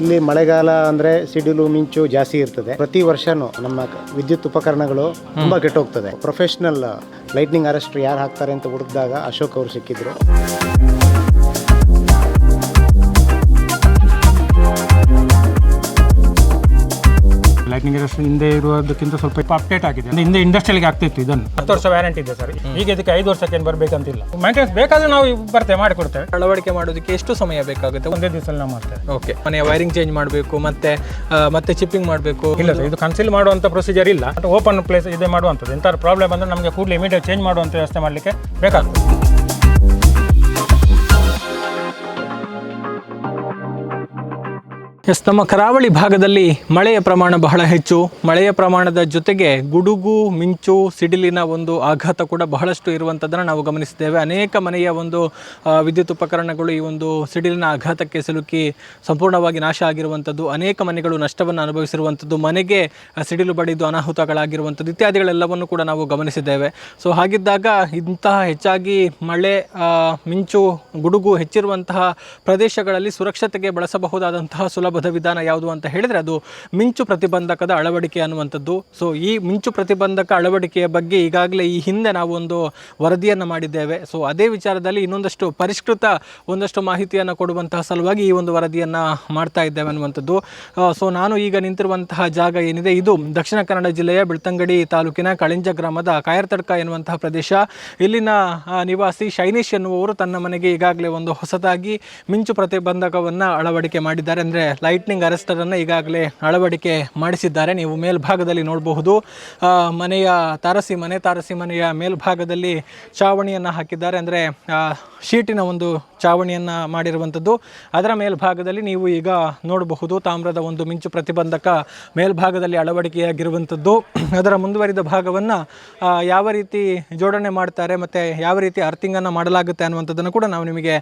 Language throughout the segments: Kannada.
ಇಲ್ಲಿ ಮಳೆಗಾಲ ಅಂದ್ರೆ ಸಿಡಿಲು ಮಿಂಚು ಜಾಸ್ತಿ ಇರ್ತದೆ. ಪ್ರತಿ ವರ್ಷನೂ ನಮ್ಮ ವಿದ್ಯುತ್ ಉಪಕರಣಗಳು ತುಂಬಾ ಕೆಟ್ಟೋಗ್ತದೆ. ಪ್ರೊಫೆಷನಲ್ ಲೈಟ್ನಿಂಗ್ ಅರೆಸ್ಟ್ ಯಾರು ಹಾಕ್ತಾರೆ ಅಂತ ಹುಡುಕಿದಾಗ ಅಶೋಕ್ ಅವರು ಸಿಕ್ಕಿದ್ರು. ಲೈಟ್ನಿಂಗ್ ಹಿಂದೆ ಇರುವುದಕ್ಕಿಂತ ಸ್ವಲ್ಪ ಅಪ್ಡೇಟ್ ಆಗಿದೆ. ಅಂದ್ರೆ ಹಿಂದೆ ಇಂಡಸ್ಟ್ರಿಯಲ್ಗೆ ಆಗ್ತಿತ್ತು ಇದನ್ನು. ಹತ್ತು ವರ್ಷ ವ್ಯಾರಂಟಿ ಇದೆ ಸರ್. ಈಗ ಇದಕ್ಕೆ ಐದು ವರ್ಷಕ್ಕೆ ಏನು ಬರಬೇಕಂತಿಲ್ಲ. ಮೇಂಟೆನೆನ್ಸ್ ಬೇಕಾದ್ರೆ ನಾವು ಬರ್ತೇವೆ ಮಾಡಿಕೊಡ್ತೇವೆ. ಅಳವಡಿಕೆ ಮಾಡೋದಕ್ಕೆ ಎಷ್ಟು ಸಮಯ ಬೇಕಾಗುತ್ತೆ? ಒಂದೇ ದಿವಸ ನಾವು ಮಾಡ್ತೇವೆ. ಓಕೆ ಮನೆಯ ವೈರಿಂಗ್ ಚೇಂಜ್ ಮಾಡಬೇಕು ಮತ್ತೆ ಮತ್ತೆ ಚಿಪ್ಪಿಂಗ್ ಮಾಡಬೇಕು. ಇಲ್ಲ ಸರ್ ಇದು ಕನ್ಸಿಲ್ ಮಾಡುವಂಥ ಪ್ರೊಸೀಜರ್ ಇಲ್ಲ. ಓಪನ್ ಪ್ಲೇಸ್ ಇದೆ ಮಾಡುವಂಥದ್ದು. ಎಂಥ ಪ್ರಾಬ್ಲಮ್ ಅಂದರೆ ನಮಗೆ ಕೂಡಲೇ ಇಮಿಡಿಯೇಟ್ ಚೇಂಜ್ ಮಾಡುವಂಥ ವ್ಯವಸ್ಥೆ ಮಾಡಲಿಕ್ಕೆ ಬೇಕಾಗ್ತದೆ. ಎಸ್, ನಮ್ಮ ಕರಾವಳಿ ಭಾಗದಲ್ಲಿ ಮಳೆಯ ಪ್ರಮಾಣ ಬಹಳ ಹೆಚ್ಚು. ಮಳೆಯ ಪ್ರಮಾಣದ ಜೊತೆಗೆ ಗುಡುಗು, ಮಿಂಚು, ಸಿಡಿಲಿನ ಒಂದು ಆಘಾತ ಕೂಡ ಬಹಳಷ್ಟು ಇರುವಂಥದ್ದನ್ನು ನಾವು ಗಮನಿಸಿದ್ದೇವೆ. ಅನೇಕ ಮನೆಯ ಒಂದು ವಿದ್ಯುತ್ ಉಪಕರಣಗಳು ಈ ಒಂದು ಸಿಡಿಲಿನ ಆಘಾತಕ್ಕೆ ಸಿಲುಕಿ ಸಂಪೂರ್ಣವಾಗಿ ನಾಶ ಆಗಿರುವಂಥದ್ದು ಅನೇಕ ಮನೆಗಳು ನಷ್ಟವನ್ನು ಅನುಭವಿಸಿರುವಂಥದ್ದು ಮನೆಗೆ ಸಿಡಿಲು ಬಡಿದು ಅನಾಹುತಗಳಾಗಿರುವಂಥದ್ದು ಇತ್ಯಾದಿಗಳೆಲ್ಲವನ್ನು ಕೂಡ ನಾವು ಗಮನಿಸಿದ್ದೇವೆ. ಸೊ, ಹಾಗಿದ್ದಾಗ ಇಂತಹ ಹೆಚ್ಚಾಗಿ ಮಳೆ ಮಿಂಚು, ಗುಡುಗು ಹೆಚ್ಚಿರುವಂತಹ ಪ್ರದೇಶಗಳಲ್ಲಿ ಸುರಕ್ಷತೆಗೆ ಬಳಸಬಹುದಾದಂತಹ ಸುಲಭದ ವಿಧಾನ ಯಾವುದು ಅಂತ ಹೇಳಿದರೆ ಅದು ಮಿಂಚು ಪ್ರತಿಬಂಧಕದ ಅಳವಡಿಕೆ ಅನ್ನುವಂಥದ್ದು. ಸೊ ಈ ಮಿಂಚು ಪ್ರತಿಬಂಧಕ ಅಳವಡಿಕೆಯ ಬಗ್ಗೆ ಈಗಾಗಲೇ ಈ ಹಿಂದೆ ನಾವು ಒಂದು ವರದಿಯನ್ನು ಮಾಡಿದ್ದೇವೆ. ಸೊ ಅದೇ ವಿಚಾರದಲ್ಲಿ ಇನ್ನೊಂದಷ್ಟು ಪರಿಷ್ಕೃತ ಒಂದಷ್ಟು ಮಾಹಿತಿಯನ್ನು ಕೊಡುವಂತಹ ಸಲುವಾಗಿ ಈ ಒಂದು ವರದಿಯನ್ನು ಮಾಡ್ತಾ ಇದ್ದೇವೆ ಅನ್ನುವಂಥದ್ದು. ಸೊ ನಾನು ಈಗ ನಿಂತಿರುವಂತಹ ಜಾಗ ಏನಿದೆ, ಇದು ದಕ್ಷಿಣ ಕನ್ನಡ ಜಿಲ್ಲೆಯ ಬೆಳ್ತಂಗಡಿ ತಾಲೂಕಿನ ಕಳಿಂಜ ಗ್ರಾಮದ ಕಾಯರ್ತಡ್ಕ ಎನ್ನುವಂತಹ ಪ್ರದೇಶ. ಇಲ್ಲಿನ ನಿವಾಸಿ ಶೈನೀಶ್ ಎನ್ನುವವರು ತನ್ನ ಮನೆಗೆ ಈಗಾಗಲೇ ಒಂದು ಹೊಸದಾಗಿ ಮಿಂಚು ಪ್ರತಿಬಂಧಕವನ್ನು ಅಳವಡಿಕೆ ಮಾಡಿದ್ದಾರೆ. ಅಂದರೆ ಲೈಟ್ನಿಂಗ್ ಅರೆಸ್ಟರನ್ನು ಈಗಾಗಲೇ ಅಳವಡಿಕೆ ಮಾಡಿಸಿದ್ದಾರೆ. ನೀವು ಮೇಲ್ಭಾಗದಲ್ಲಿ ನೋಡಬಹುದು. ಮನೆಯ ತಾರಸಿ, ಮನೆ ತಾರಸಿ ಮನೆಯ ಮೇಲ್ಭಾಗದಲ್ಲಿ ಚಾವಣಿಯನ್ನು ಹಾಕಿದ್ದಾರೆ. ಅಂದರೆ ಶೀಟಿನ ಒಂದು ಚಾವಣಿಯನ್ನು ಮಾಡಿರುವಂಥದ್ದು. ಅದರ ಮೇಲ್ಭಾಗದಲ್ಲಿ ನೀವು ಈಗ ನೋಡಬಹುದು ತಾಮ್ರದ ಒಂದು ಮಿಂಚು ಪ್ರತಿಬಂಧಕ ಮೇಲ್ಭಾಗದಲ್ಲಿ ಅಳವಡಿಕೆಯಾಗಿರುವಂಥದ್ದು. ಅದರ ಮುಂದುವರಿದ ಭಾಗವನ್ನು ಯಾವ ರೀತಿ ಜೋಡಣೆ ಮಾಡ್ತಾರೆ ಮತ್ತು ಯಾವ ರೀತಿ ಅರ್ಥಿಂಗನ್ನು ಮಾಡಲಾಗುತ್ತೆ ಅನ್ನುವಂಥದ್ದನ್ನು ಕೂಡ ನಾವು ನಿಮಗೆ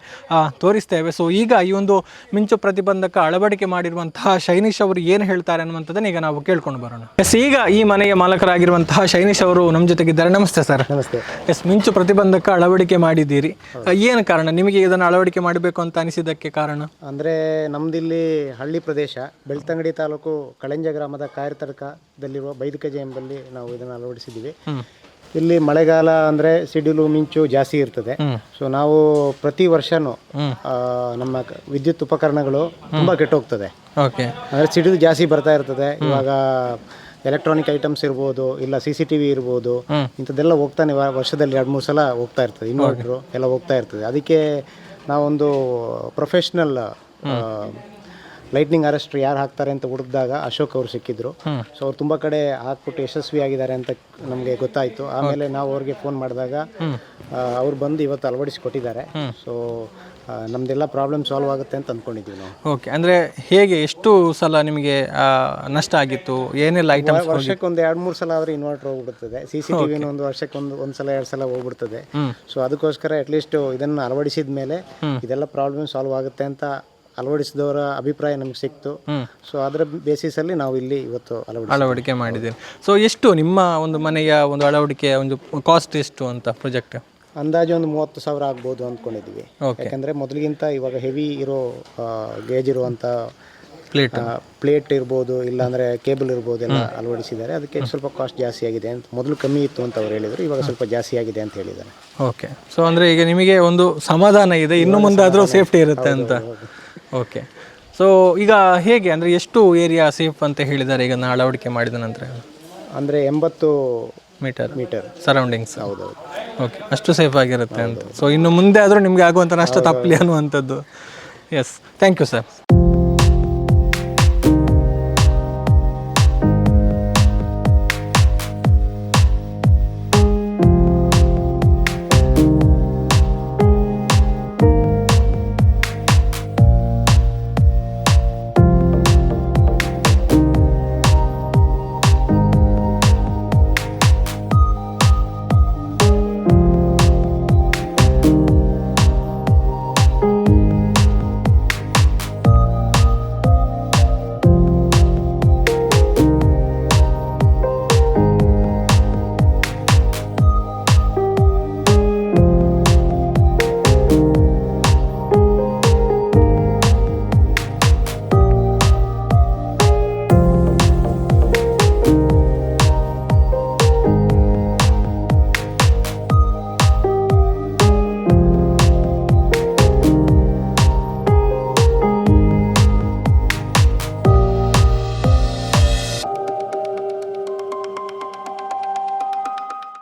ತೋರಿಸ್ತೇವೆ. ಸೊ ಈಗ ಈ ಒಂದು ಮಿಂಚು ಪ್ರತಿಬಂಧಕ ಅಳವಡಿಕೆ ಮಾಡಿರುವಂತಹ ಶೈನಿಶ್ ಅವರು ಏನು ಹೇಳ್ತಾರೆ ಅನ್ನುವಂಥದ್ದನ್ನ ಈಗ ನಾವು ಕೇಳ್ಕೊಂಡು ಬರೋಣ. ಎಸ್ ಈಗ ಈ ಮನೆಯ ಮಾಲಕರಾಗಿರುವಂತಹ ಶೈನಿಶ್ ಅವರು ನಮ್ಮ ಜೊತೆಗಿದ್ದಾರೆ. ನಮಸ್ತೆ ಸರ್. ನಮಸ್ತೆ. ಎಸ್ ಮಿಂಚು ಪ್ರತಿಬಂಧಕ ಅಳವಡಿಕೆ ಮಾಡಿದ್ದೀರಿ. ಏನು ಕಾರಣ? ನಿಮಗೆ ಇದನ್ನು ಅಳವಡಿಕೆ ಮಾಡಬೇಕು ಅಂತ ಅನಿಸಿದ್ದಕ್ಕೆ ಕಾರಣ? ಅಂದ್ರೆ ನಮ್ದಿಲ್ಲಿ ಹಳ್ಳಿ ಪ್ರದೇಶ ಬೆಳ್ತಂಗಡಿ ತಾಲೂಕು ಕಳೆಂಜ ಗ್ರಾಮದ ಕಾಯರ್ತಡ್ಕದಲ್ಲಿರುವ ಬೈದಕಜೆ ಎಂಬಲ್ಲಿ ನಾವು ಇದನ್ನು ಅಳವಡಿಸಿದ್ದೀವಿ. ಇಲ್ಲಿ ಮಳೆಗಾಲ ಅಂದ್ರೆ ಸಿಡಿಲು ಮಿಂಚು ಜಾಸ್ತಿ ಇರ್ತದೆ. ಸೊ ನಾವು ಪ್ರತಿ ವರ್ಷನೂ ಆ, ನಮ್ಮ ಕ- ವಿದ್ಯುತ್ ಉಪಕರಣಗಳು ತುಂಬಾ ಕೆಟ್ಟೋಗ್ತದೆ. ಓಕೆ. ಅಂದ್ರೆ ಸಿಡಿಲು ಜಾಸ್ತಿ ಬರ್ತಾ ಇರ್ತದೆ. ಇವಾಗ ಎಲೆಕ್ಟ್ರಾನಿಕ್ ಐಟಮ್ಸ್ ಇರ್ಬೋದು ಇಲ್ಲ ಸಿ ಸಿ ಟಿ ವಿ ಇರ್ಬೋದು ಇಂಥದ್ದೆಲ್ಲ ಹೋಗ್ತಾನೆ ವ- ವರ್ಷದಲ್ಲಿ ಎರಡು ಮೂರು ಸಲ ಹೋಗ್ತಾ ಇರ್ತದೆ. ಇನ್ವರ್ಟ್ರು ಎಲ್ಲ ಹೋಗ್ತಾ ಇರ್ತದೆ. ಅದಕ್ಕೆ ನಾವೊಂದು ಪ್ರೊಫೆಷ್ನಲ್ ಲೈಟ್ನಿಂಗ್ ಅರೆಸ್ಟ್ ಯಾರು ಹಾಕ್ತಾರೆ ಅಂತ ಹುಡುಕಿದಾಗ ಅಶೋಕ್ ಅವರು ಸಿಕ್ಕಿದ್ರು. ಸೊ ಅವ್ರು ತುಂಬ ಕಡೆ ಹಾಕ್ಬಿಟ್ಟು ಯಶಸ್ವಿ ಆಗಿದ್ದಾರೆ ಅಂತ ನಮಗೆ ಗೊತ್ತಾಯ್ತು. ಆಮೇಲೆ ನಾವು ಅವ್ರಿಗೆ ಫೋನ್ ಮಾಡಿದಾಗ ಅವ್ರು ಬಂದು ಇವತ್ತು ಅಳವಡಿಸಿಕೊಟ್ಟಿದ್ದಾರೆ. ಸೊ ನಮ್ದೆಲ್ಲ ಪ್ರಾಬ್ಲಮ್ ಸಾಲ್ವ್ ಆಗುತ್ತೆ ಅಂತ ಅಂದ್ಕೊಂಡಿದ್ವಿ ನಾವು. ಓಕೆ ಅಂದರೆ ಹೇಗೆ ಎಷ್ಟು ಸಲ ನಿಮಗೆ ನಷ್ಟ ಆಗಿತ್ತು? ಏನೆಲ್ಲ ಐಟಮ್ಸ್ ವರ್ಷಕ್ಕೆ ಒಂದು ಎರಡು ಮೂರು ಸಲ ಆದ್ರೆ ಇನ್ವರ್ಟರ್ ಹೋಗ್ಬಿಡ್ತದೆ. ಸಿ ಸಿ ಟಿವಿನ ಒಂದು ವರ್ಷಕ್ಕೆ ಒಂದು ಒಂದು ಸಲ ಎರಡು ಸಲ ಹೋಗ್ಬಿಡ್ತದೆ. ಸೊ ಅದಕ್ಕೋಸ್ಕರ ಅಟ್ಲೀಸ್ಟ್ ಇದನ್ನು ಅಳವಡಿಸಿದ ಮೇಲೆ ಇದೆಲ್ಲ ಪ್ರಾಬ್ಲಮ್ ಸಾಲ್ವ್ ಆಗುತ್ತೆ ಅಂತ ಅಳವಡಿಸಿದವರ ಅಭಿಪ್ರಾಯ ನಮ್ಗೆ ಸಿಕ್ತು. ಸೊ ಅದರ ಬೇಸಿಸ್ ಅಲ್ಲಿ ನಾವು ಇಲ್ಲಿ ಇವತ್ತು ಅಳವಡಿಸಿ ಅಳವಡಿಕೆ ಮಾಡಿದ್ದೇವೆ. ಸೊ ಎಷ್ಟು ನಿಮ್ಮ ಒಂದು ಮನೆಯ ಒಂದು ಅಳವಡಿಕೆಯ ಒಂದು ಕಾಸ್ಟ್ ಎಷ್ಟು ಅಂತ ಪ್ರಾಜೆಕ್ಟ್ ಅಂದಾಜು ಒಂದು ಮೂವತ್ತು ಸಾವಿರ ಆಗ್ಬೋದು ಅಂದ್ಕೊಂಡಿದ್ದೀವಿ. ಯಾಕಂದ್ರೆ ಮೊದಲಿಗಿಂತ ಇವಾಗ ಹೆವಿ ಇರೋ ಗೇಜ್ ಇರುವಂತ ಪ್ಲೇಟ್ ಪ್ಲೇಟ್ ಇರ್ಬೋದು ಇಲ್ಲಾಂದರೆ ಕೇಬಲ್ ಇರ್ಬೋದು ಎಲ್ಲ ಅಳವಡಿಸಿದ್ದಾರೆ. ಅದಕ್ಕೆ ಸ್ವಲ್ಪ ಕಾಸ್ಟ್ ಜಾಸ್ತಿ ಆಗಿದೆ ಅಂತ ಮೊದಲು ಕಮ್ಮಿ ಇತ್ತು ಅಂತ ಅವ್ರು ಹೇಳಿದ್ರು. ಇವಾಗ ಸ್ವಲ್ಪ ಜಾಸ್ತಿ ಆಗಿದೆ ಅಂತ ಹೇಳಿದ್ದಾರೆ. ಓಕೆ ಸೊ ಅಂದರೆ ಈಗ ನಿಮಗೆ ಒಂದು ಸಮಾಧಾನ ಇದೆ. ಇನ್ನು ಮುಂದಾದರೂ ಸೇಫ್ಟಿ ಇರುತ್ತೆ ಅಂತ. ಓಕೆ ಸೊ ಈಗ ಹೇಗೆ ಅಂದರೆ ಎಷ್ಟು ಏರಿಯಾ ಸೇಫ್ ಅಂತ ಹೇಳಿದ್ದಾರೆ ಈಗ ಅಳವಡಿಕೆ ಮಾಡಿದ ನಂತರ? ಅಂದರೆ ಎಂಬತ್ತು ಮೀಟರ್ ಮೀಟರ್ ಸರೌಂಡಿಂಗ್ಸ್ ಹೌದೌದು. ಓಕೆ ಅಷ್ಟು ಸೇಫ್ ಆಗಿರುತ್ತೆ ಅಂತ. ಸೊ ಇನ್ನು ಮುಂದೆ ಆದರೂ ನಿಮಗೆ ಆಗುವಂಥ ನಷ್ಟ ತಪ್ಪಲಿ ಅನ್ನುವಂಥದ್ದು. ಎಸ್ ಥ್ಯಾಂಕ್ ಯು ಸರ್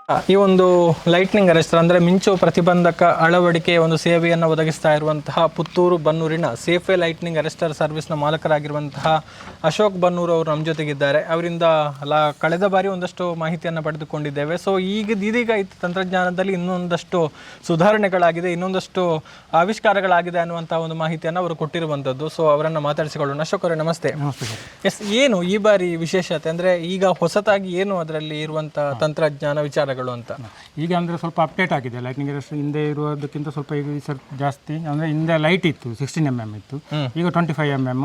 ಈ ಒಂದು ಲೈಟ್ನಿಂಗ್ ಅರೆಸ್ಟರ್ ಅಂದರೆ ಮಿಂಚು ಪ್ರತಿಬಂಧಕ ಅಳವಡಿಕೆ ಒಂದು ಸೇವೆಯನ್ನು ಒದಗಿಸ್ತಾ ಇರುವಂತಹ ಪುತ್ತೂರು ಬನ್ನೂರಿನ ಸೇಫೆ ಲೈಟ್ನಿಂಗ್ ಅರೆಸ್ಟರ್ ಸರ್ವಿಸ್ನ ಮಾಲಕರಾಗಿರುವಂತಹ ಅಶೋಕ್ ಬನ್ನೂರು ಅವರು ನಮ್ಮ ಜೊತೆಗಿದ್ದಾರೆ. ಅವರಿಂದ ಲ ಕಳೆದ ಬಾರಿ ಒಂದಷ್ಟು ಮಾಹಿತಿಯನ್ನು ಪಡೆದುಕೊಂಡಿದ್ದೇವೆ. ಸೊ ಈಗ ಇದೀಗ ಈ ತಂತ್ರಜ್ಞಾನದಲ್ಲಿ ಇನ್ನೊಂದಷ್ಟು ಸುಧಾರಣೆಗಳಾಗಿದೆ ಇನ್ನೊಂದಷ್ಟು ಆವಿಷ್ಕಾರಗಳಾಗಿದೆ ಅನ್ನುವಂಥ ಒಂದು ಮಾಹಿತಿಯನ್ನು ಅವರು ಕೊಟ್ಟಿರುವಂಥದ್ದು. ಸೊ ಅವರನ್ನು ಮಾತಾಡಿಸಿಕೊಳ್ಳೋಣ. ಅಶೋಕ್ ಅವರೇ ನಮಸ್ತೆ. ಎಸ್ ಏನು ಈ ಬಾರಿ ವಿಶೇಷತೆ? ಅಂದರೆ ಈಗ ಹೊಸತಾಗಿ ಏನು ಅದರಲ್ಲಿ ಇರುವಂಥ ತಂತ್ರಜ್ಞಾನ ಅಂತ. ಈಗ ಅಂದರೆ ಸ್ವಲ್ಪ ಅಪ್ಡೇಟ್ ಆಗಿದೆ. ಲೈಟ್ನಿಂಗ್ ಅರೆಸ್ಟ್ ಹಿಂದೆ ಇರುವುದಕ್ಕಿಂತ ಸ್ವಲ್ಪ ಈಗ ಈ ಸರ್ ಜಾಸ್ತಿ. ಅಂದರೆ ಹಿಂದೆ ಲೈಟ್ ಇತ್ತು ಸಿಕ್ಸ್ಟೀನ್ ಎಂ ಎಂ ಇತ್ತು. ಈಗ twenty five M M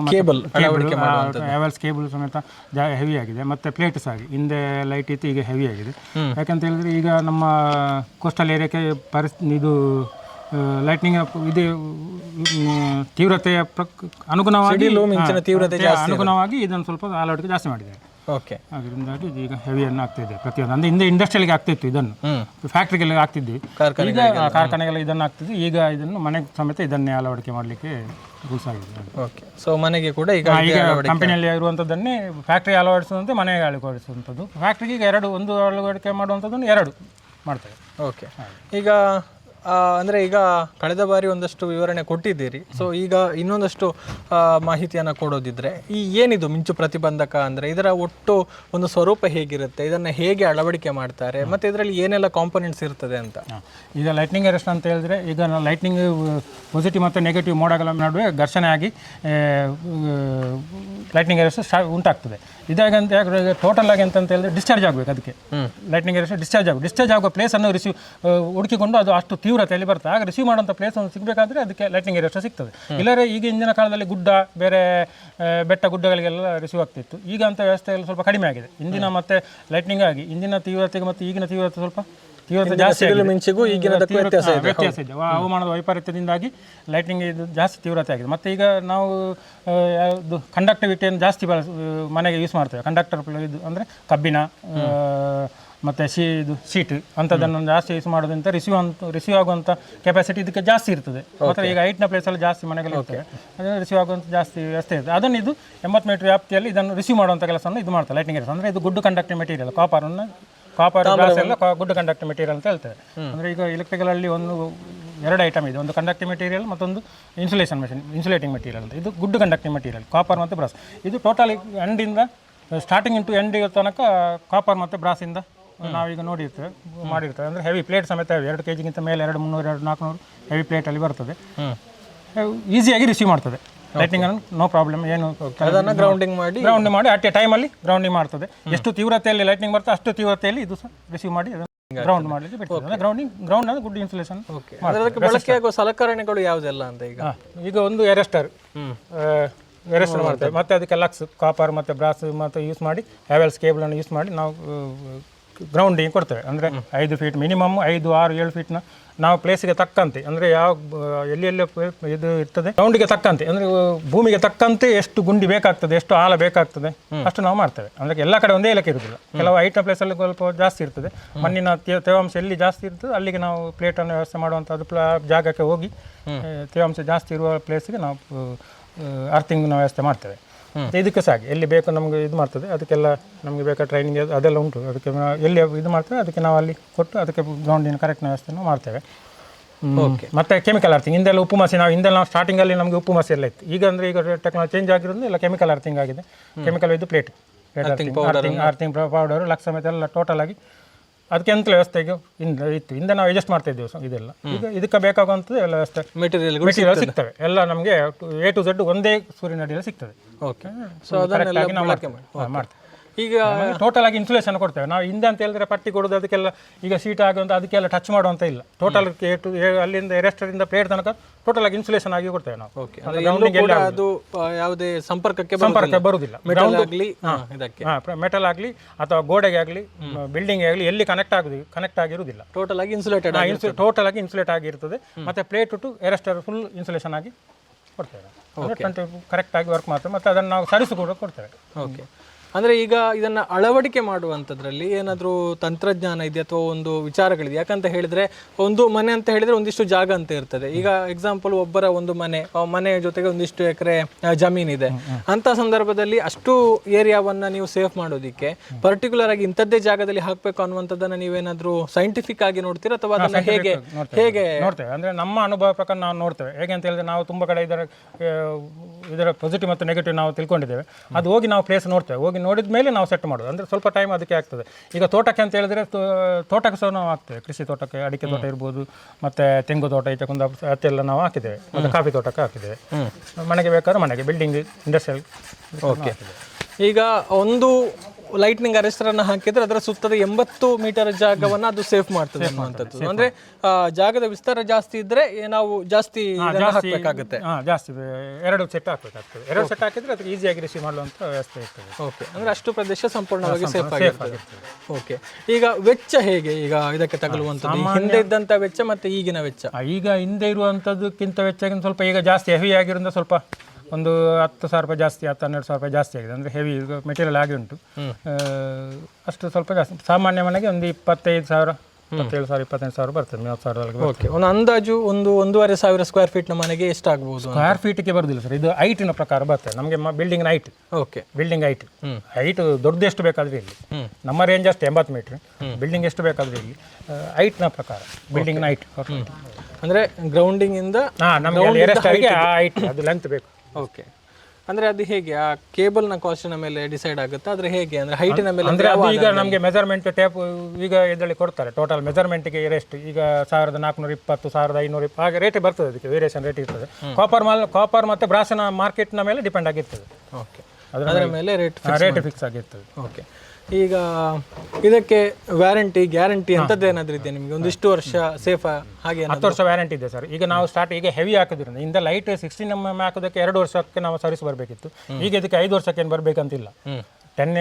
Havells cable ಸಮೇತ ಜಾ ಹೆವಿ ಆಗಿದೆ. ಮತ್ತು ಪ್ಲೇಟ್ಸ್ ಆಗಿ ಹಿಂದೆ ಲೈಟ್ ಇತ್ತು ಈಗ ಹೆವಿ ಆಗಿದೆ. ಯಾಕಂತ ಹೇಳಿದ್ರೆ ಈಗ ನಮ್ಮ ಕೋಸ್ಟಲ್ ಏರಿಯಾಕ್ಕೆ ಪರಿಸ್ಥಿತಿ ಇದು ಲೈಟ್ನಿಂಗ್ ಇದು ತೀವ್ರತೆಯ ಪ್ರಕ್- ಅನುಗುಣವಾಗಿ ಅನುಗುಣವಾಗಿ ಇದನ್ನು ಸ್ವಲ್ಪ ಅಳವಡಿಕೆ ಜಾಸ್ತಿ ಮಾಡಿದ್ದಾರೆ. ಓಕೆ ಅದರಿಂದಾಗಿ ಇದು ಈಗ ಹೆವಿಯನ್ನು ಆಗ್ತಿದೆ. ಪ್ರತಿಯೊಂದು ಅಂದರೆ ಹಿಂದೆ ಇಂಡಸ್ಟ್ರಿಯಲ್ಗೆ ಆಗ್ತಿತ್ತು ಇದನ್ನು. ಫ್ಯಾಕ್ಟ್ರಿಗೆಲ್ಲ ಆಗ್ತಿದ್ವಿ. ಈಗ ಕಾರ್ಖಾನೆಗೆಲ್ಲ ಇದನ್ನು ಆಗ್ತಿದ್ವಿ. ಈಗ ಇದನ್ನು ಮನೆಗೆ ಸಮೇತ ಇದನ್ನೇ ಅಳವಡಿಕೆ ಮಾಡಲಿಕ್ಕೆ ರೂಲ್ಸ್ ಆಗಿದೆ. ಓಕೆ ಸೊ ಮನೆಗೆ ಕೂಡ ಈಗ ಈಗ ಕಂಪನಿಯಲ್ಲಿ ಇರುವಂಥದ್ದನ್ನೇ ಫ್ಯಾಕ್ಟ್ರಿ ಅಳವಡಿಸುವಂತೆ ಮನೆಗೆ ಅಳವಡಿಸುವಂಥದ್ದು. ಫ್ಯಾಕ್ಟ್ರಿಗೆ ಈಗ ಎರಡು ಒಂದು ಅಳವಡಿಕೆ ಮಾಡುವಂಥದ್ದನ್ನು ಎರಡು ಮಾಡ್ತೇವೆ. ಓಕೆ ಈಗ ಅಂದ್ರೆ ಈಗ ಕಳೆದ ಬಾರಿ ಒಂದಷ್ಟು ವಿವರಣೆ ಕೊಟ್ಟಿದ್ದೀರಿ. ಸೊ ಈಗ ಇನ್ನೊಂದಷ್ಟು ಮಾಹಿತಿಯನ್ನು ಕೊಡೋದಿದ್ರೆ ಈ ಏನಿದು ಮಿಂಚು ಪ್ರತಿಬಂಧಕ ಅಂದರೆ ಇದರ ಒಟ್ಟು ಒಂದು ಸ್ವರೂಪ ಹೇಗಿರುತ್ತೆ? ಇದನ್ನು ಹೇಗೆ ಅಳವಡಿಕೆ ಮಾಡ್ತಾರೆ? ಮತ್ತು ಇದರಲ್ಲಿ ಏನೆಲ್ಲ ಕಾಂಪೊನೆಂಟ್ಸ್ ಇರ್ತದೆ ಅಂತ? ಈಗ ಲೈಟ್ನಿಂಗ್ ಅರೆಸ್ಟ್ ಅಂತ ಹೇಳಿದ್ರೆ ಈಗ ಲೈಟ್ನಿಂಗ್ ಪಾಸಿಟಿವ್ ಮತ್ತು ನೆಗೆಟಿವ್ ಮೋಡಗಳ ನಡುವೆ ಘರ್ಷಣೆ ಆಗಿ ಲೈಟ್ನಿಂಗ್ ಅರೆಸ್ಟ್ ಸ್ಟಾ ಉಂಟಾಗ್ತದೆ. ಇದಾಗಂತ ಟೋಟಲ್ ಆಗಿ ಅಂತ ಹೇಳಿದ್ರೆ ಡಿಸ್ಚಾರ್ಜ್ ಆಗಬೇಕು ಅದಕ್ಕೆ. ಲೈಟ್ನಿಂಗ್ ಅರೆಸ್ಟ್ ಡಿಸ್ಚಾರ್ಜ್ ಆಗಬೇಕು. ಡಿಸ್ಚಾರ್ಜ್ ಆಗುವ ಪ್ಲೇಸನ್ನು ರಿಸೀವ್ ಹುಡುಕಿಕೊಂಡು ಅದು ಅಷ್ಟು ತೀವ್ರತೆಯಲ್ಲಿ ಬರ್ತಾ ಆಗ ರಿಸೀವ್ ಮಾಡುವಂಥ ಪ್ಲೇಸ್ ಒಂದು ಸಿಗಬೇಕಾದ್ರೆ ಅದಕ್ಕೆ ಲೈಟ್ನಿಂಗ್ ಅಷ್ಟು ಸಿಗ್ತದೆ. ಇಲ್ಲರೆ ಈಗ ಇಂದಿನ ಕಾಲದಲ್ಲಿ ಗುಡ್ಡ ಬೇರೆ ಬೆಟ್ಟ ಗುಡ್ಡಗಳಿಗೆಲ್ಲ ರಿಸೀವ್ ಆಗ್ತಿತ್ತು. ಈಗ ಅಂತ ವ್ಯವಸ್ಥೆ ಎಲ್ಲ ಸ್ವಲ್ಪ ಕಡಿಮೆ ಆಗಿದೆ. ಇಂದಿನ ಮತ್ತೆ ಲೈಟ್ನಿಂಗ್ ಆಗಿ ಇಂದಿನ ತೀವ್ರತೆಗೆ ಮತ್ತು ಈಗಿನ ತೀವ್ರತೆ ಸ್ವಲ್ಪ ತೀವ್ರತೆ ಜಾಸ್ತಿ. ಮಿಂಚಿಗೂ ಈಗಿನ ವ್ಯತ್ಯಾಸ ಇದೆ. ಹವಾಮಾನದ ವೈಪರೀತ್ಯದಿಂದಾಗಿ ಲೈಟಿಂಗ್ ಇದು ಜಾಸ್ತಿ ತೀವ್ರತೆ ಆಗಿದೆ. ಮತ್ತು ಈಗ ನಾವು ಯಾವುದು ಕಂಡಕ್ಟಿವಿಟಿಯನ್ನು ಜಾಸ್ತಿ ಬಳಸ ಮನೆಗೆ ಯೂಸ್ ಮಾಡ್ತೇವೆ. ಕಂಡಕ್ಟರ್ ಇದು ಅಂದರೆ ಕಬ್ಬಿಣ ಮತ್ತು ಶೀ ಇದು ಶೀಟ್ ಅಂಥದ್ದನ್ನು ಜಾಸ್ತಿ ಯೂಸ್ ಮಾಡೋದ್ರಿಂದ ರಿಸೀವ್ ಅಂತ ರಿಸೀವ್ ಆಗುವಂಥ ಕೆಪಾಸಿಟಿ ಇದಕ್ಕೆ ಜಾಸ್ತಿ ಇರ್ತದೆ. ಮಾತ್ರ ಈಗ ಹೈಟ್ನ ಪ್ಲೇಸಲ್ಲಿ ಜಾಸ್ತಿ ಮನೆಗಳು ಇರ್ತದೆ. ಅದನ್ನು ರಿಸೀವ್ ಆಗುವಂಥ ಜಾಸ್ತಿ ವ್ಯವಸ್ಥೆ ಇರ್ತದೆ. ಅದನ್ನು ಇದು ಎಂಬತ್ತು ಮೀಟರ್ ವ್ಯಾಪ್ತಿಯಲ್ಲಿ ಇದನ್ನು ರಿಸೀವ್ ಮಾಡುವಂಥ ಕೆಲಸವನ್ನು ಇದು ಮಾಡ್ತಾರೆ ಲೈಟಿಂಗ್ ಅಂದರೆ ಇದು ಗುಡ್ ಕಂಡಕ್ಟಿವ್ ಮೆಟೀರಿಯಲ್ ಕಾಪರನ್ನು ಕಾಪರ್ ಗ್ಲಾಸ್ ಎಲ್ಲ ಗುಡ್ ಕಂಡಕ್ಟಿವ್ ಮೆಟೀರಿಯಲ್ ಅಂತ ಹೇಳ್ತಾರೆ. ಅಂದರೆ ಈಗ ಅಲ್ಲಿ ಒಂದು ಎರಡು ಐಟಮ್ ಇದೆ. ಒಂದು ಕಂಡಕ್ಟಿವ್ ಮೆಟೀರಿಯಲ್ ಮತ್ತೊಂದು ಇನ್ಸುಲೇಷನ್ ಮೆಷಿನ್ ಇನ್ಸುಲೇಟಿಂಗ್ ಮೆಟೀರಿಯಲ್ ಅಂತ. ಇದು ಗುಡ್ ಕಂಡಕ್ಟಿವ್ ಮೆಟೀರಿಯಲ್ ಕಾಪರ್ ಮತ್ತು ಬ್ರಾಸ್ ಇದು ಟೋಟಲಿ ಎಂಡಿಂದ ಸ್ಟಾರ್ಟಿಂಗ್ ಇಂಟು ಎಂಡ್ ತನಕ ಕಾಪರ್ ಮತ್ತು ಬ್ರಾಸಿಂದ ನಾವೀಗ ನೋಡಿರ್ತೇವೆ ಮಾಡಿರ್ತೇವೆ. ಅಂದರೆ ಹೆವಿ ಪ್ಲೇಟ್ ಸಮೇತ ಹೆವಿ ಎರಡು ಕೆ ಜಿಗಿಂತ ಮೇಲೆ ಎರಡು ಮುನ್ನೂರು ಎರಡು ನಾಲ್ಕುನೂರು ಹೆವಿ ಪ್ಲೇಟಲ್ಲಿ ಬರ್ತದೆ. ಈಸಿಯಾಗಿ ರಿಸೀವ್ ಮಾಡ್ತದೆ. ಲೈಟಿಂಗ್ ಅನ್ನು ನೋ ಪ್ರಾಬ್ಲಮ್ ಏನು ಅದನ್ನು ಗ್ರೌಂಡಿಂಗ್ ಮಾಡಿ ಗ್ರೌಂಡ್ ಮಾಡಿ ಅಟ್ ಎ ಟೈಮಲ್ಲಿ ಗ್ರೌಂಡಿಂಗ್ ಮಾಡ್ತದೆ. ಎಷ್ಟು ತೀವ್ರತೆಯಲ್ಲಿ ಲೈಟಿಂಗ್ ಬರ್ತದೆ ಅಷ್ಟು ತೀವ್ರತೆಯಲ್ಲಿ ಇದು ಸಹ ರಿಸೀವ್ ಮಾಡಿ ಗ್ರೌಂಡ್ ಮಾಡಲಿಕ್ಕೆ ಬಿಡ್ತದೆ. ಗ್ರೌಂಡಿಂಗ್ ಗ್ರೌಂಡ್ ಅಂದರೆ ಗುಡ್ ಇನ್ಸುಲೇಷನ್ ಅದಕ್ಕೆ ಬಳಕೆ ಆಗುವ ಸಲಕರಣೆಗಳು ಯಾವುದೆಲ್ಲ ಅಂತ ಈಗ? ಈಗ ಒಂದು ಎರೆಸ್ಟರ್ ಎರೆಸ್ಟರ್ ಮಾಡ್ತೇವೆ. ಮತ್ತೆ ಅದಕ್ಕೆ ಲಕ್ಸ್ ಕಾಪರ್ ಮತ್ತು ಬ್ರಾಸ್ ಮತ್ತು ಯೂಸ್ ಮಾಡಿ ಹ್ಯಾವೆಲ್ಸ್ ಕೇಬಲನ್ನು ಯೂಸ್ ಮಾಡಿ ನಾವು ಗ್ರೌಂಡಿಂಗ್ ಕೊಡ್ತೇವೆ. ಅಂದರೆ ಐದು ಫೀಟ್ ಮಿನಿಮಮ್ ಐದು ಆರು ಏಳು ಫೀಟ್ನ ನಾವು ಪ್ಲೇಸಿಗೆ ತಕ್ಕಂತೆ. ಅಂದರೆ ಯಾವ ಎಲ್ಲಿ ಎಲ್ಲಿ ಇದು ಇರ್ತದೆ? ಗ್ರೌಂಡಿಗೆ ತಕ್ಕಂತೆ. ಅಂದರೆ ಭೂಮಿಗೆ ತಕ್ಕಂತೆ ಎಷ್ಟು ಗುಂಡಿ ಬೇಕಾಗ್ತದೆ ಎಷ್ಟು ಆಳ ಬೇಕಾಗ್ತದೆ ಅಷ್ಟು ನಾವು ಮಾಡ್ತೇವೆ. ಅಂದರೆ ಎಲ್ಲ ಕಡೆ ಒಂದೇ ಇಲಾಖೆ ಇರುವುದಿಲ್ಲ ಕೆಲವು ಐಟಮ್ ಪ್ಲೇಸಲ್ಲಿ ಸ್ವಲ್ಪ ಜಾಸ್ತಿ ಇರ್ತದೆ. ಮಣ್ಣಿನ ತೇವಾಂಶ ಎಲ್ಲಿ ಜಾಸ್ತಿ ಇರ್ತದೆ ಅಲ್ಲಿಗೆ ನಾವು ಪ್ಲೇಟನ್ನು ವ್ಯವಸ್ಥೆ ಮಾಡುವಂಥದ್ದು ಪ್ಲಾ ಜಾಗಕ್ಕೆ ಹೋಗಿ ತೇವಾಂಶ ಜಾಸ್ತಿ ಇರುವ ಪ್ಲೇಸಿಗೆ ನಾವು ಅರ್ಥಿಂಗ್ನ ವ್ಯವಸ್ಥೆ ಮಾಡ್ತೇವೆ. ಇದಕ್ಕೆ ಸಾಕು. ಎಲ್ಲಿ ಬೇಕು ನಮಗೆ ಇದು ಮಾಡ್ತದೆ. ಅದಕ್ಕೆಲ್ಲ ನಮಗೆ ಬೇಕಾದ ಟ್ರೈನಿಂಗ್ ಅದೆಲ್ಲ ಉಂಟು. ಅದಕ್ಕೆ ನಾವು ಎಲ್ಲಿ ಇದು ಮಾಡ್ತೇವೆ ಅದಕ್ಕೆ ನಾವು ಅಲ್ಲಿ ಕೊಟ್ಟು ಅದಕ್ಕೆ ಗ್ರೌಂಡಿನ ಕರೆಕ್ಟ್ ವ್ಯವಸ್ಥೆಯನ್ನು ಮಾಡ್ತೇವೆ. ಓಕೆ ಮತ್ತೆ ಕೆಮಿಕಲ್ ಅರ್ಥಿಂಗ್ ಹಿಂದೆಲ್ಲ ಉಪ್ಪು ಮಸಿ ನಾವು ಹಿಂದೆಲ್ಲ ನಾವು ಸ್ಟಾರ್ಟಿಂಗಲ್ಲಿ ನಮಗೆ ಉಪ್ಪು ಮಸಿ ಎಲ್ಲ ಇತ್ತು. ಈಗ ಅಂದರೆ ಈಗ ಟೆಕ್ನಾಲಜಿ ಚೇಂಜ್ ಆಗಿರೋದ್ರಿಂದ ಎಲ್ಲ ಕೆಮಿಕಲ್ ಅರ್ಥಿಂಗ್ ಆಗಿದೆ. ಕೆಮಿಕಲ್ ಇದು ಪ್ಲೇಟ್ ಅರ್ಥಿಂಗ್ ಅರ್ಥಿಂಗ್ ಪೌಡರ್ ಲಕ್ಷ ಸಮೇತ ಎಲ್ಲ ಟೋಟಲ್ ಆಗಿ ಅದಕ್ಕೆ ಎಂತ ವ್ಯವಸ್ಥೆ ಈಗ ಹಿಂದೆ ಇತ್ತು. ಹಿಂದೆ ನಾವು ಅಡ್ಜಸ್ಟ್ ಮಾಡ್ತಾ ಇದ್ದೀವಿ ಸ- ಇದೆಲ್ಲ. ಈಗ ಇದಕ್ಕೆ ಬೇಕಾಗುವಂಥದ್ದು ಎಲ್ಲ ವ್ಯವಸ್ಥೆ. ಮೆಟೀರಿಯಲ್ ಮೆಟೀರಿಯಲ್ ಸಿಗ್ತವೆ. ಎಲ್ಲ ನಮಗೆ ಎ ಟು ಝೆಡ್ ಒಂದೇ ಸೂರ್ಯನಡಿಯಲ್ಲಿ ಸಿಗ್ತದೆ. ಓಕೆ ಸೊ ಅದನ್ನೆಲ್ಲ ಮಾಡ್ತೇವೆ. ಈಗ ಟೋಟಲ್ ಆಗಿ ಇನ್ಸುಲೇಷನ್ ಕೊಡ್ತೇವೆ. ನಾವು ಹಿಂದೆ ಅಂತ ಹೇಳಿದ್ರೆ ಪಟ್ಟಿ ಕೊಡೋದು ಅದಕ್ಕೆಲ್ಲ ಈಗ ಸೀಟ್ ಆಗುವಂಥ ಅದಕ್ಕೆಲ್ಲ ಟಚ್ ಮಾಡುವಂತ ಇಲ್ಲ. ಟೋಟಲ್ ಟು ಅಲ್ಲಿಂದ ಎರೆಸ್ಟರಿಂದ ಪ್ಲೇಟ್ ತನಕ ಟೋಟಲ್ ಆಗಿ ಇನ್ಸುಲೇಷನ್ ಆಗಿ ಕೊಡ್ತೇವೆ ನಾವು. ಓಕೆ ಅದು ಯಾವುದೇ ಸಂಪರ್ಕಕ್ಕೆ ಸಂಪರ್ಕ ಬರುವುದಿಲ್ಲ ಮೆಟಲ್ ಆಗಲಿ ಇದಕ್ಕೆ. ಮೆಟಲ್ ಆಗಲಿ ಅಥವಾ ಗೋಡೆಗೆ ಆಗಲಿ ಬಿಲ್ಡಿಂಗ್ ಆಗಲಿ ಎಲ್ಲಿ ಕನೆಕ್ಟ್ ಆಗುದು ಕನೆಕ್ಟ್ ಆಗಿರುವುದಿಲ್ಲ ಟೋಟಲ್ ಆಗಿ ಇನ್ಸುಲೇಟೆಡ್ ಟೋಟಲ್ ಆಗಿ ಇನ್ಸುಲೇಟ್ ಆಗಿರ್ತದೆ. ಮತ್ತೆ plate to arrester full insulation ಆಗಿ ಕೊಡ್ತೇವೆ. ಕರೆಕ್ಟ್ ಆಗಿ ವರ್ಕ್ ಮಾಡ್ತೇವೆ. ಮತ್ತೆ ಅದನ್ನು ನಾವು ಸರಿಸು ಕೂಡ ಕೊಡ್ತೇವೆ. ಓಕೆ ಅಂದ್ರೆ ಈಗ ಇದನ್ನ ಅಳವಡಿಕೆ ಮಾಡುವಂಥದ್ರಲ್ಲಿ ಏನಾದರೂ ತಂತ್ರಜ್ಞಾನ ಇದೆ ಅಥವಾ ಒಂದು ವಿಚಾರಗಳಿದೆ? ಯಾಕಂತ ಹೇಳಿದ್ರೆ ಒಂದು ಮನೆ ಅಂತ ಹೇಳಿದ್ರೆ ಒಂದಿಷ್ಟು ಜಾಗ ಅಂತ ಇರ್ತದೆ. ಈಗ ಎಕ್ಸಾಂಪಲ್ ಒಬ್ಬರ ಒಂದು ಮನೆ ಆ ಮನೆಯ ಜೊತೆಗೆ ಒಂದಿಷ್ಟು ಎಕರೆ ಜಮೀನಿದೆ ಅಂತ ಸಂದರ್ಭದಲ್ಲಿ ಅಷ್ಟು ಏರಿಯಾವನ್ನ ನೀವು ಸೇಫ್ ಮಾಡೋದಿಕ್ಕೆ ಪರ್ಟಿಕ್ಯುಲರ್ ಆಗಿ ಇಂಥದ್ದೇ ಜಾಗದಲ್ಲಿ ಹಾಕ್ಬೇಕು ಅನ್ನುವಂಥದ್ದನ್ನ ನೀವೇನಾದ್ರೂ ಸೈಂಟಿಫಿಕ್ ಆಗಿ ನೋಡ್ತೀರಾ ಅಥವಾ ಅದನ್ನು ಹೇಗೆ ಹೇಗೆ ನೋಡ್ತೇವೆ. ಅಂದ್ರೆ ನಮ್ಮ ಅನುಭವ ಪ್ರಕಾರ ನಾವು ನೋಡ್ತೇವೆ. ಹೇಗೆ ಅಂತ ಹೇಳಿದ್ರೆ ನಾವು ತುಂಬ ಕಡೆ ಇದರ ಇದರ ಪಾಸಿಟಿವ್ ಮತ್ತು ನೆಗೆಟಿವ್ ನಾವು ತಿಳ್ಕೊಂಡಿದ್ದೇವೆ. ಅದು ಹೋಗಿ ನಾವು ಪ್ಲೇಸ್ ನೋಡ್ತೇವೆ. ಹೋಗಿ ನೋಡಿದ ಮೇಲೆ ನಾವು ಸೆಟ್ ಮಾಡೋದು. ಅಂದರೆ ಸ್ವಲ್ಪ ಟೈಮ್ ಅದಕ್ಕೆ ಆಗ್ತದೆ. ಈಗ ತೋಟಕ್ಕೆ ಅಂತ ಹೇಳಿದ್ರೆ ತೋಟಕ್ಕೆ ಸಹ ನಾವು ಹಾಕ್ತೇವೆ. ಕೃಷಿ ತೋಟಕ್ಕೆ ಅಡಿಕೆ ತೋಟ ಇರ್ಬೋದು ಮತ್ತು ತೆಂಗು ತೋಟ ಈಚೆ ಕುಂದ ಅದೆಲ್ಲ ನಾವು ಹಾಕಿದ್ದೇವೆ. ಮತ್ತು ಕಾಫಿ ತೋಟಕ್ಕೆ ಹಾಕಿದ್ದೇವೆ. ಮನೆಗೆ ಬೇಕಾದ್ರೆ ಮನೆಗೆ ಬಿಲ್ಡಿಂಗ್ ಇಂಡಸ್ಟ್ರಿಯಲ್ ಓಕೆ ಈಗ ಒಂದು ಲೈಟ್ನಿಂಗ್ ಅರೆಸ್ಟರ್ ಅನ್ನ ಹಾಕಿದ್ರೆ ಅದರ ಸುತ್ತದ ಎಂಬತ್ತು ಮೀಟರ್ ಜಾಗವನ್ನ ಅದು ಸೇಫ್ ಮಾಡ್ತದೆ ಅನ್ನುವಂಥದ್ದು. ಅಂದ್ರೆ ಜಾಗದ ವಿಸ್ತಾರ ಜಾಸ್ತಿ ಇದ್ರೆ ನಾವು ಜಾಸ್ತಿ ಹಾಕಬೇಕಾಗುತ್ತೆ. ಜಾಸ್ತಿ ಎರಡು ಸೆಟ್ ಹಾಕಬೇಕಾಗ್ತದೆ. ಎರಡು ಸೆಟ್ ಹಾಕಿದ್ರೆ ಅದಕ್ಕೆ ಈಸಿಯಾಗಿ ರಿಸೀವ್ ಮಾಡುವಂತ ವ್ಯವಸ್ಥೆ ಇರ್ತದೆ. ಓಕೆ ಅಂದ್ರೆ ಅಷ್ಟು ಪ್ರದೇಶ ಸಂಪೂರ್ಣವಾಗಿ ಸೇಫ್ ಆಗಿರ್ತದೆ. ಓಕೆ ಈಗ ವೆಚ್ಚ ಹೇಗೆ? ಈಗ ಇದಕ್ಕೆ ತಗಲುವಂಥದ್ದು ಈ ಹಿಂದೆ ಇದ್ದಂತ ವೆಚ್ಚ ಮತ್ತೆ ಈಗಿನ ವೆಚ್ಚ? ಈಗ ಹಿಂದೆ ಇರುವಂಥದ್ದಕ್ಕಿಂತ ವೆಚ್ಚಕ್ಕಿಂತ ಸ್ವಲ್ಪ ಈಗ ಜಾಸ್ತಿ ಹೆವಿ ಆಗಿರೋದ್ರಿಂದ ಸ್ವಲ್ಪ ಒಂದು ಹತ್ತು ಸಾವಿರ ರೂಪಾಯಿ ಜಾಸ್ತಿ ಹತ್ತು ಹನ್ನೆರಡು ಸಾವಿರ ರೂಪಾಯಿ ಜಾಸ್ತಿ ಆಗಿದೆ. ಅಂದರೆ ಹೆವಿ ಇದು ಮೆಟೀರಿಯಲ್ ಆಗಿ ಉಂಟು. ಆ, ಅಷ್ಟು ಸ್ವಲ್ಪ ಜಾಸ್ತಿ. ಸಾಮಾನ್ಯ ಮನೆಗೆ ಒಂದು ಇಪ್ಪತ್ತೈದು ಸಾವಿರ ಇಪ್ಪತ್ತೇಳು ಸಾವಿರ ಇಪ್ಪತ್ತೈದು ಸಾವಿರ ಬರ್ತದೆ. ಮೂವತ್ತು ಸಾವಿರದೊಳಗೆ ಓಕೆ ಒಂದು ಅಂದಾಜು ಒಂದು ಒಂದೂವರೆ ಸಾವಿರ ಸ್ಕ್ವೇರ್ ಫೀಟ್ನ ಮನೆಗೆ ಎಷ್ಟಾಗ್ಬೋದು ಸ್ಕ್ವೇರ್ ಫೀಟಿಗೆ ಬರೋದಿಲ್ಲ ಸರ್ ಇದು ಹೈಟಿನ ಪ್ರಕಾರ ಬರ್ತದೆ. ನಮಗೆ ಬಿಲ್ಡಿಂಗ್ನ height okay building height height ದೊಡ್ಡದು ಎಷ್ಟು ಬೇಕಾದ್ರೆ ಇಲ್ಲಿ. ನಮ್ಮ ರೇಂಜ್ ಅಷ್ಟೇ ಎಂಬತ್ತು ಮೀಟ್ರ್ ಬಿಲ್ಡಿಂಗ್ ಎಷ್ಟು ಬೇಕಾದ್ರೆ ಇಲ್ಲಿ. ಹೈಟ್ನ ಪ್ರಕಾರ ಬಿಲ್ಡಿಂಗ್ನ ಹೈಟ್ ಅಂದ್ರೆ ಗ್ರೌಂಡಿಂಗ್ ಇಂದ ಹಾಂ ನಮಗೆ ಆ ಹೈಟ್ ಅದು ಲೆಂತ್ ಬೇಕು. ಓಕೆ ಅಂದ್ರೆ ಅದು ಹೇಗೆ? ಆ ಕೇಬಲ್ನ ಕಾಸ್ಟಿನ ಮೇಲೆ ಡಿಸೈಡ್ ಆಗುತ್ತೆ? ಆದ್ರೆ ಹೇಗೆ? ಅಂದ್ರೆ ಹೈಟಿನ ಮೇಲೆ ಅಂದ್ರೆ ಅದು ಈಗ ನಮಗೆ ಮೆಜರ್ಮೆಂಟ್ ಟೇಪ್ ಈಗ ಇದರಲ್ಲಿ ಕೊಡ್ತಾರೆ. ಟೋಟಲ್ ಮೆಜರ್ಮೆಂಟ್ಗೆ ಎಷ್ಟು ಈಗ ಸಾವಿರದ ನಾಲ್ಕುನೂರ ಇಪ್ಪತ್ತು ಸಾವಿರದ ಐನೂರ ಇಪ್ಪ ಹಾಗೆ ರೇಟ್ ಬರ್ತದೆ ಅದಕ್ಕೆ ವೇರಿಯೇಷನ್ ರೇಟ್ ಇರ್ತದೆ. ಕಾಪರ್ ಮಾಲ್ ಕಾಪರ್ ಮತ್ತೆ ಬ್ರಾಸಿನ ಮಾರ್ಕೆಟ್ನ ಮೇಲೆ ಡಿಪೆಂಡ್ ಆಗಿರ್ತದೆ. ಓಕೆ ಅದರ ಮೇಲೆ ರೇಟ್ ರೇಟ್ ಫಿಕ್ಸ್ ಆಗಿರ್ತದೆ. ಓಕೆ ಈಗ ಇದಕ್ಕೆ ವ್ಯಾರಂಟಿ ಗ್ಯಾರಂಟಿ ಅಂತದ್ದು ಏನಾದ್ರೂ ಇದೆ ನಿಮಗೆ? ಒಂದಿಷ್ಟು ವರ್ಷ ಸೇಫ್ ಹಾಗೆ ಹತ್ತು ವರ್ಷ ವ್ಯಾರಂಟಿ ಇದೆ ಸರ್ ಈಗ ನಾವು ಸ್ಟಾರ್ಟ್ ಈಗ ಹೆವಿ ಹಾಕೋದ್ರಿಂದ ಇಂದ ಲೈಟ್ ಸಿಕ್ಸ್ಟೀನ್ ಎಂ ಎಂ ಹಾಕೋದಕ್ಕೆ ಎರಡು ವರ್ಷಕ್ಕೆ ನಾವು ಸರ್ವಿಸ್ ಬರಬೇಕಿತ್ತು. ಈಗ ಇದಕ್ಕೆ ಐದು ವರ್ಷಕ್ಕೆ ಏನು ಬರಬೇಕಂತಿಲ್ಲ ಟೆನ್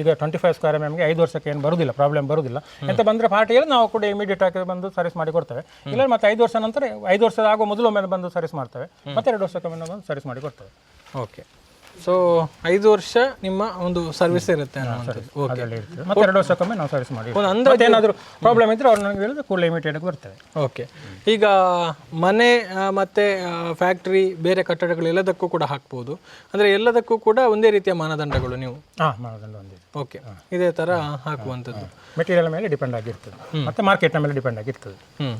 ಈಗ ಟ್ವೆಂಟಿ ಫೈವ್ ಸ್ಕ್ವೇರ್ ಎಂ ಎಮ್ಗೆ ಐದು ವರ್ಷಕ್ಕೆ ಏನು ಬರುವುದಿಲ್ಲ ಪ್ರಾಬ್ಲಮ್ ಬರುವುದಿಲ್ಲ ಎಂತ ಬಂದರೆ ಪಾರ್ಟಿಯಲ್ಲಿ ನಾವು ಕೂಡ ಇಮಿಡಿಯೇಟ್ ಆಗಿ ಬಂದು ಸರ್ವಿಸ್ ಮಾಡಿ ಕೊಡ್ತೇವೆ. ಇಲ್ಲ ಮತ್ತೆ ಐದು ವರ್ಷ ನಂತರ ಐದು ವರ್ಷದ ಆಗೋ ಮೊದಲು ಒಮ್ಮೆ ಬಂದು ಸರ್ವಿಸ್ ಮಾಡ್ತೇವೆ. ಮತ್ತೆ ಎರಡು ವರ್ಷಕ್ಕೆ ಒಮ್ಮೆ ಬಂದು ಸರ್ವಿಸ್ ಮಾಡಿ ಕೊಡ್ತೇವೆ. ಓಕೆ ಸೊ ಐದು ವರ್ಷ ನಿಮ್ಮ ಒಂದು ಸರ್ವಿಸ್ ಇರುತ್ತೆ ಅನ್ನುವಂಥದ್ದು. ಓಕೆ ಅದರಲ್ಲಿ ಇರ್ತದೆ ಮತ್ತೆ ಎರಡು ವರ್ಷಕ್ಕೊಮ್ಮೆ ನಾವು ಸರ್ವಿಸ್ ಮಾಡಿ ಒಂದು ಅಂದಾಜು ಮತ್ತೆ ಏನಾದರೂ ಪ್ರಾಬ್ಲಮ್ ಇದ್ರೆ ಅವ್ರು ನನಗೆ ಹೇಳಿದ್ರೆ ಕೂಡ ಲಿಮಿಟೆಡ್ ಬರ್ತಾರೆ ಬರ್ತೇವೆ ಓಕೆ ಈಗ ಮನೆ ಆ, ಮತ್ತೆ ಫ್ಯಾಕ್ಟ್ರಿ ಬೇರೆ ಕಟ್ಟಡಗಳು ಎಲ್ಲದಕ್ಕೂ ಕೂಡ ಹಾಕ್ಬೋದು. ಅಂದರೆ ಎಲ್ಲದಕ್ಕೂ ಕೂಡ ಒಂದೇ ರೀತಿಯ ಮಾನದಂಡಗಳು ನೀವು. ಹಾಂ ಮಾನದಂಡ ಒಂದಿದೆ. ಓಕೆ ಇದೇ ಥರ ಹಾಕುವಂಥದ್ದು. ಮೆಟೀರಿಯಲ್ ಮೇಲೆ ಡಿಪೆಂಡ್ ಆಗಿರ್ತದೆ. ಮತ್ತೆ ಮಾರ್ಕೆಟ್ನ ಮೇಲೆ ಡಿಪೆಂಡ್ ಆಗಿರ್ತದೆ. ಹ್ಞೂ